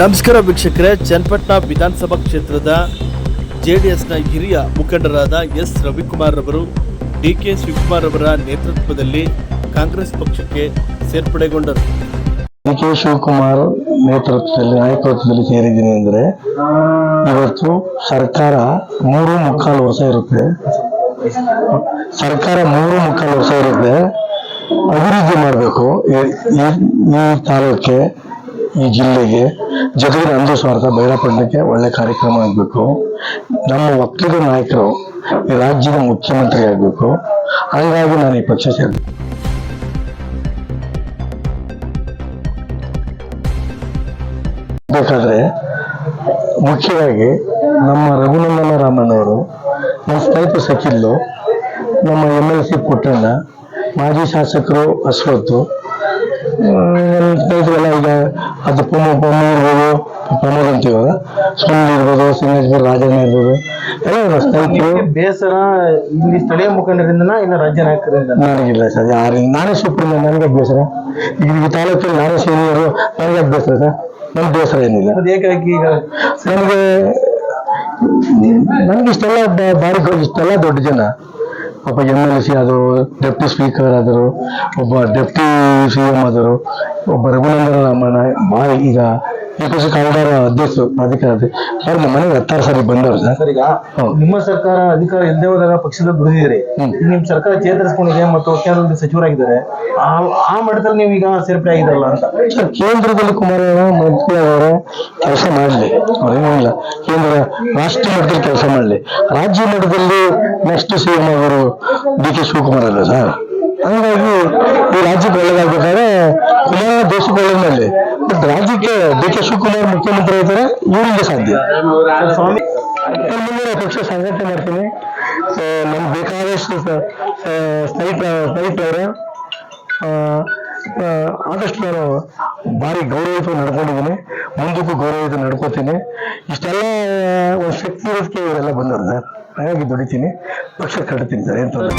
ನಮಸ್ಕಾರ ವೀಕ್ಷಕರೇ, ಚನ್ನಪಟ್ಟಣ ವಿಧಾನಸಭಾ ಕ್ಷೇತ್ರದ ಜೆಡಿಎಸ್ನ ಹಿರಿಯ ಮುಖಂಡರಾದ ಎಸ್. ರವಿಕುಮಾರ್ ರವರು ಡಿ ಕೆ ಶಿವಕುಮಾರ್ ಅವರ ನೇತೃತ್ವದಲ್ಲಿ ಕಾಂಗ್ರೆಸ್ ಪಕ್ಷಕ್ಕೆ ಸೇರ್ಪಡೆಗೊಂಡರು. ಡಿ ಕೆ ಶಿವಕುಮಾರ್ ನೇತೃತ್ವದಲ್ಲಿ, ನಾಯಕತ್ವದಲ್ಲಿ ಸೇರಿದ್ದೀನಿ ಅಂದರೆ, ಇವತ್ತು ಸರ್ಕಾರ ಮೂರು ಮುಕ್ಕಾಲು ವರ್ಷ ಇರುತ್ತೆ. ಸರ್ಕಾರ ಮೂರು ಮುಕ್ಕಾಲು ವರ್ಷ ಇರುತ್ತೆ. ಅಭಿವೃದ್ಧಿ ಮಾಡಬೇಕು. ಈ ತಾಲೂಕಿಗೆ ಈ ಜಿಲ್ಲೆಗೆ ಜೊತೆಗೆ ನಂದು ಸ್ವಾರ್ಥ ಬೈರಪಟ್ಟಣಕ್ಕೆ ಒಳ್ಳೆ ಕಾರ್ಯಕ್ರಮ ಆಗಬೇಕು. ನಮ್ಮ ಒಕ್ಕಲಿಗ ನಾಯಕರು ಈ ರಾಜ್ಯದ ಮುಖ್ಯಮಂತ್ರಿ ಆಗಬೇಕು. ಹಾಗಾಗಿ ನಾನು ಈ ಪಕ್ಷ ಸೇರಿದೆ ಬೇಕಾದ್ರೆ ಮುಖ್ಯವಾಗಿ ನಮ್ಮ ರಘುನಂದನ ರಾಮಣ್ಣವರು, ನಮ್ಮ ಸ್ನೇಹಿತ ಸಚಿಲ್ಲು ನಮ್ಮ ಎಂ ಎಲ್ ಸಿ ಪುಟ್ಟಣ್ಣ, ಮಾಜಿ ಶಾಸಕರು ಅಶ್ವತ್ತು ಸ್ನೇಹಿತರೆಲ್ಲ ಈಗ ಅದು ಪೊಮ್ಮ ಪೊಮ್ಮ ಇರ್ಬೋದು ಪ್ರಮೋದ್ ಅಂತೀವಲ್ಲ ಸ್ಕೂಲ್ ಇರ್ಬೋದು ಸಿಂಗೇಶ್ವರ ರಾಜಣ್ಣ ಇರ್ಬೋದು. ಎಲ್ಲ ಸ್ನೇಹಿತರು ಬೇಸರ ಇಲ್ಲಿ ಸ್ಥಳೀಯ ಮುಖಂಡರಿಂದ ಇಲ್ಲ ರಾಜ್ಯ ನಾಯಕರಿಂದ ನನಗಿಲ್ಲ ಸರ್ ಯಾರು ನಾನೇ ಸುಪ್ರೀಂ ನನಗೆ ಬೇಸರ. ಈಗ ಈ ತಾಲೂಕಲ್ಲಿ ನಾನೇ ಸೀನಿಯರು ನನಗೆ ಬೇಸರ ಸರ್? ನನ್ನ ಬೇಸರ ಏನಿಲ್ಲ. ಅದು ಏಕಾಗಿ ಈಗ? ನನಗೆ ನನಗೆ ಇಷ್ಟೆಲ್ಲ ಬಾರಿ ಇಷ್ಟೆಲ್ಲ ದೊಡ್ಡ ಜನ. ಒಬ್ಬ ಎಂ ಎಲ್ ಸಿ ಆದರು ಡೆಪ್ಟಿ ಸ್ಪೀಕರ್ ಆದರು, ಒಬ್ಬ ಡೆಪ್ಟಿ ಸಿ ಎಂ ಆದರು, ಒಬ್ಬ ರಘುನಂದನ ರಾಮಣ್ಣ ಭಾಳ ಈಗ ಏಕಶ ಕಾರಿಡಾರ್ ಅಧ್ಯಕ್ಷರು ಅಧಿಕಾರಿ ಅವ್ರು ನಮ್ಮ ಮನೆಗೆ ಹತ್ತಾರು ಸಾರಿ ಬಂದವರು ಸರ್. ಸರ್ ಈಗ ಹೌದು. ನಿಮ್ಮ ಸರ್ಕಾರ ಅಧಿಕಾರ ಇಲ್ಲದೆ ಹೋದಾಗ ಪಕ್ಷದಲ್ಲಿ ದುಡಿದಿರಿ ಹ್ಮ್. ಈಗ ನಿಮ್ ಸರ್ಕಾರ ಚೇತರಿಸ್ಕೊಂಡಿದೆ ಮತ್ತು ಕೇಂದ್ರದಲ್ಲಿ ಸಚಿವರಾಗಿದ್ದಾರೆ. ಆ ಆ ಮಟ್ಟದಲ್ಲಿ ನೀವು ಈಗ ಸೇರ್ಪಡೆ ಆಗಿದ್ದಾರಲ್ಲ ಅಂತ. ಸರ್ ಕೇಂದ್ರದಲ್ಲಿ ಕುಮಾರಣ್ಣ ಮಂತ್ರಿ ಅವರ ಕೆಲಸ ಮಾಡಲಿ. ಇಲ್ಲ. ಕೇಂದ್ರ ರಾಷ್ಟ್ರ ಮಟ್ಟದಲ್ಲಿ ಕೆಲಸ ಮಾಡಲಿ. ರಾಜ್ಯ ಮಟ್ಟದಲ್ಲಿ ನೆಕ್ಸ್ಟ್ ಸಿ ಎಂ ಅವರು ಡಿ ಕೆ ಶಿವಕುಮಾರ್ ಅಲ್ಲ ಸರ್. ಹಂಗಾಗಿ ಈ ರಾಜ್ಯಕ್ಕೆ ಒಳ್ಳೇದಾಗ್ಬೇಕಾದ್ರೆ ಕುಮಾರ ದೇಶಕ್ಕೆ ಒಳ್ಳೇದಲ್ಲಿ ಬಟ್ ರಾಜ್ಯಕ್ಕೆ ಡಿ ಕೆ ಶಿವಕುಮಾರ್ ಮುಖ್ಯಮಂತ್ರಿ ಇದ್ದಾರೆ ಇವರಿಗೆ ಸಾಧ್ಯ. ಸ್ವಾಮಿ ಪಕ್ಷ ಸಂಘಟನೆ ಮಾಡ್ತೀನಿ. ನಮ್ಗೆ ಬೇಕಾದಷ್ಟು ಸ್ನೇಹಿತರವರು ಆದಷ್ಟು ನಾನು ಭಾರಿ ಗೌರವಯುತ ನಡ್ಕೊಂಡಿದ್ದೀನಿ. ಮುಂದಕ್ಕೂ ಗೌರವಯುತ ನಡ್ಕೋತೀನಿ. ಇಷ್ಟೆಲ್ಲ ಒಂದು ಶಕ್ತಿ ಇರೋದಕ್ಕೆ ಇವರೆಲ್ಲ ಬಂದರು ಸರ್. ಹಾಗಾಗಿ ದುಡಿತೀನಿ. ಪಕ್ಷ ಕಟ್ತೀನಿ ಸರ್ ಏನು ತೊಂದ್ರೆ.